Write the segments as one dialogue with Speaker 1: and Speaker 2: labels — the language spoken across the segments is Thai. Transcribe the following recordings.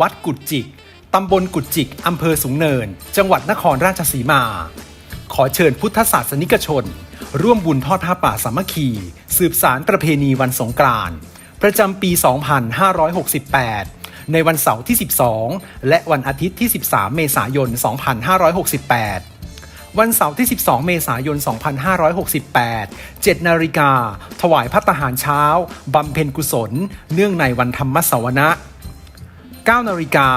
Speaker 1: วัดกุดจิก ตำบลกุดจิก อำเภอสูงเนิน จังหวัดนครราชสีมา ขอเชิญพุทธศาสนิกชน ร่วมบุญทอดผ้าป่าสามัคคี สืบสารประเพณีวันสงกรานต์ประจำปี 2568 ในวันเสาร์ที่ 12 และวันอาทิตย์ที่ 13 เมษายน 2568วันเสาร์ที่ 12 เมษายน 2568 7 นาฬิกา ถวายพัตตาหารเช้า บำเพ็ญกุศล เนื่องในวันธรรมสวนะ 9นาฬิกา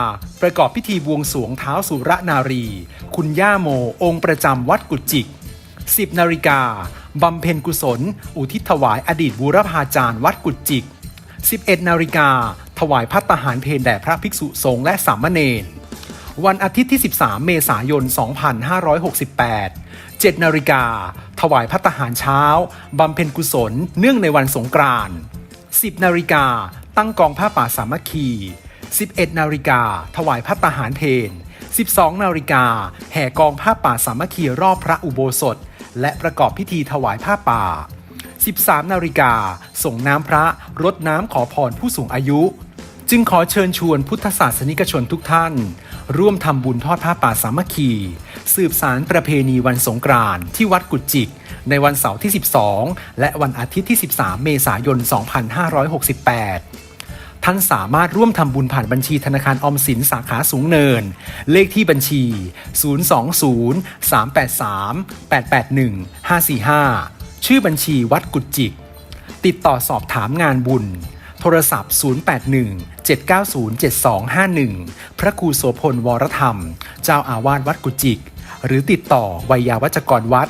Speaker 1: ประกอบพิธีบวงสวงเท้าสุรนารี คุณย่าโม องค์ประจำวัดกุจิก 10นาฬิกาบำเพ็ญกุศล อุทิศถวายอดีตบูรพาจารย์วัดกุจิก 11นาฬิกา ถวายพัตตาหารเพลแด่พระภิกษุสงฆ์และสามเณร วันอาทิตย์ที่ 13 เมษายน 2568 7นาฬิกา ถวายพัตตาหารเช้า บำเพ็ญกุศล เนื่องในวันสงกรานต์10นาฬิกา ตั้งกองผ้าป่าสามัคคี 11 นาฬิกา ถวายพัตตาหารเพล12 นาฬิกา แห่กองผ้าป่าสามัคคีรอบพระอุโบสถ และประกอบพิธีถวายผ้าป่า 13 นาฬิกา ส่งน้ำพระรดน้ำขอพรผู้สูงอายุ จึงขอเชิญชวนพุทธศาสนิกชนทุกท่าน ร่วมทำบุญทอดผ้าป่าสามัคคี สืบสารประเพณีวันสงกรานต์ที่วัดกุจิก ในวันเสาร์ที่ 12 และวันอาทิตย์ที่ 13 เมษายน 2568 ท่านสามารถร่วมทำบุญผ่านบัญชีธนาคารออมสินสาขาสูงเนิน เลขที่บัญชี 020 383 881 545 ชื่อบัญชีวัดกุจิก ติดต่อสอบถามงานบุญ โทรศัพท์ 081 790 7251 พระครูโสพลวรธรรม เจ้าอาวาสวัดกุจิก หรือติดต่อวัยยาวัจกรวัด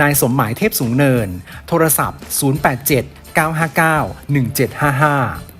Speaker 1: นายสมหมายเทพสูงเนิน โทรศัพท์ 087 959 1755